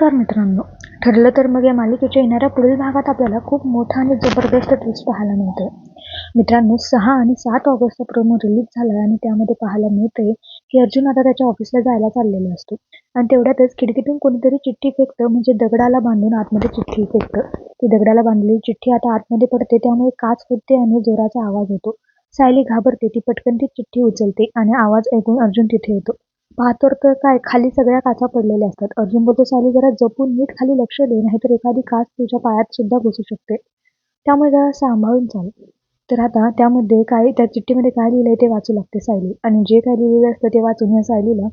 नमस्कार मित्रांनो. ठरलं तर मग या मालिकेच्या येणाऱ्या पुढील भागात आपल्याला खूप मोठा आणि जबरदस्त ट्विस्ट पाहायला मिळतोय. मित्रांनो सहा आणि सात ऑगस्टचा प्रोमो रिलीज झाला आणि त्यामध्ये पाहायला मिळते की अर्जुन आता त्याच्या ऑफिसला जायला चाललेला असतो. आणि तेवढ्यातच खिडकीतून कोणीतरी चिठ्ठी फेकतं म्हणजे दगडाला बांधून आतमध्ये चिठ्ठी फेकतं. ती दगडाला बांधलेली चिठ्ठी आता आतमध्ये पडते त्यामुळे काच फुटते आणि जोराचा आवाज होतो सायली घाबरते ती पटकन ती चिठ्ठी उचलते आणि आवाज ऐकून अर्जुन तिथे येतो. पाहतो तर काय खाली सगळ्या काचा पडलेल्या असतात. अर्जुन बोलतो साली जरा जपून नीट खाली लक्ष दे नाहीतर एखादी काच तुझ्या पायात सुद्धा घुसू शकते. त्यामुळे जरा सांभाळून चाल. तर आता त्यामध्ये काय त्या चिठ्ठीमध्ये काय लिहिलंय ते वाचू लागते सायली. आणि जे काय लिहिलेलं असतं ते वाचून या सायलीला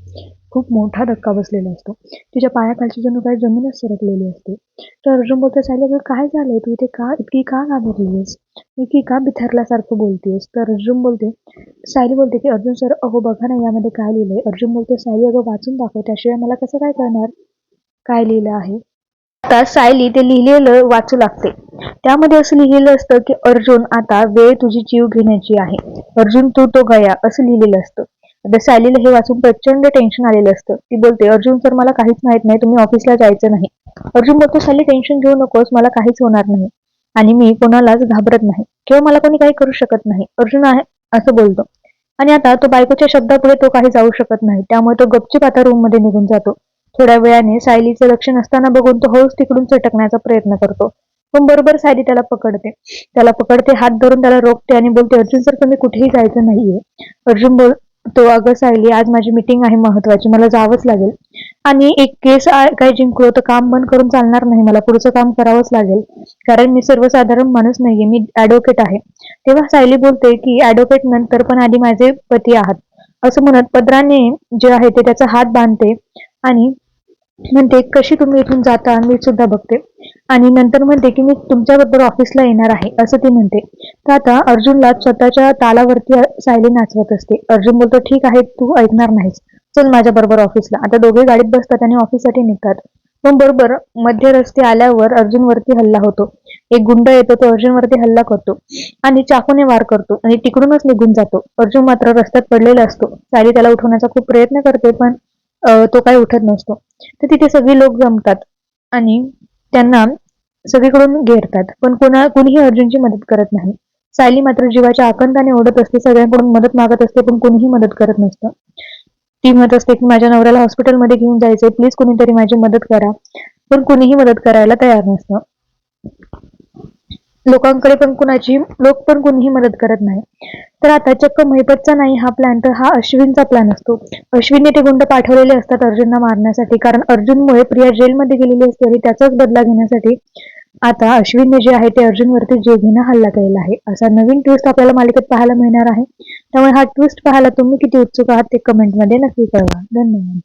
खूप मोठा धक्का बसलेला असतो. तिच्या पायाखालची जणू काही जमीनच सरकलेली असते. तर अर्जुन बोलतो सायली अगं काय झालंय? तू इथे का इतकी का घाबरलीस इतकी का बिथरल्यासारखं बोलतेस तर अर्जुन बोलते सायली बोलते की अर्जुन सर अहो बघा ना यामध्ये काय लिहिलंय. अर्जुन बोलतो सायली अगं वाचून दाखव त्याशिवाय मला कसं काय कळणार? काय लिहिलं आहे? आता सायली ते लिहिलेलं वाचू लागते. त्यामध्ये असं लिहिलेलं असतं की अर्जुन आता वेळ तुझी जीव घेण्याची आहे. अर्जुन तू तो गया असं लिहिलेलं असतं. आता सायलीला हे वाचून प्रचंड टेन्शन आलेलं असतं. ती बोलते अर्जुन सर मला काहीच माहीत नाही तुम्ही ऑफिसला जायचं नाही. अर्जुन बोलतो सायली टेन्शन घेऊ नकोस मला काहीच होणार नाही. आणि मी कोणालाच घाबरत नाही. किंवा मला कोणी काही करू शकत नाही. अर्जुन आहे असं बोलतो. आणि आता तो बायकोच्या शब्दापुढे तो काही जाऊ शकत नाही. त्यामुळे तो गपचीप आता रूममध्ये निघून जातो. थोड्या वेळाने सायलीचं लक्ष नसताना बघून तो हळूच तिकडून चटकण्याचा प्रयत्न करतो. पण बरोबर सायली त्याला पकडते. त्याला पकडते हात धरून त्याला रोखते आणि बोलते अर्जुन सर तुम्ही कुठेही जायचं नाहीये. अर्जुन बोल तो अगं सायली आज माझी मीटिंग आहे महत्वाची मला जावंच लागेल. आणि एक केस काय जिंकलो तर काम बंद करून चालणार नाही मला पुढचं काम करावंच लागेल. कारण मी सर्वसाधारण माणूस नाहीये मी ऍडव्होकेट आहे. तेव्हा सायली बोलते की ऍडव्होकेट नंतर पण आधी माझे पती आहात. असं म्हणत पदराने जे आहे ते त्याचा हात बांधते आणि म्हणते कशी तुम्ही इथून जाता? मी सुद्धा बघते. आणि नंतर म्हणते की मी तुमच्याबरोबर ऑफिसला येणार आहे असं ती म्हणते. तर आता अर्जुनला स्वतःच्या तालावरती सायली नाचवत असते. अर्जुन बोलतो ठीक आहे तू ऐकणार नाहीस. चल माझ्या बरोबर ऑफिसला आता दोघे गाडीत बसतात आणि ऑफिससाठी निघतात. पण बरोबर मध्य रस्ते आल्यावर अर्जुनवरती हल्ला होतो. एक गुंड येतो तो अर्जुनवरती हल्ला करतो आणि चाकूने वार करतो आणि तिकडूनच निघून जातो. अर्जुन मात्र रस्त्यात पडलेला असतो. सायली त्याला उठवण्याचा खूप प्रयत्न करते पण तो काही उठत नसतो. तर तिथे सगळी लोक जमतात आणि त्यांना सगळीकडून घेरतात. पण कोणा कुणीही अर्जुनची मदत करत नाही. सायली मात्र जीवाच्या आकंताने ओढत असते सगळ्यांकडून मदत मागत असते पण कोणीही मदत करत नसतं. ती म्हणत असते की माझ्या नवऱ्याला हॉस्पिटलमध्ये घेऊन जायचंय प्लीज कुणीतरी माझी मदत करा. पण कुणीही मदत करायला तयार नसतं. लोकांकडे पण कुणाची लोक पण कुणीही मदत करत नाही. तर आता चक्क महिपतचा नाही हा प्लॅन तर हा अश्विनचा प्लॅन असतो. अश्विनने ते गुंड पाठवलेले असतात अर्जुनला मारण्यासाठी. कारण अर्जुनमुळे प्रिया जेलमध्ये गेलेली असते आणि त्याचाच बदला घेण्यासाठी आता अश्विनने जे आहे ते अर्जुनवरती जे हल्ला केलेला आहे. असा नवीन ट्विस्ट आपल्याला मालिकेत पाहायला मिळणार आहे. त्यामुळे हा ट्विस्ट पाहायला तुम्ही किती उत्सुक आहात ते कमेंटमध्ये नक्की कळवा. धन्यवाद.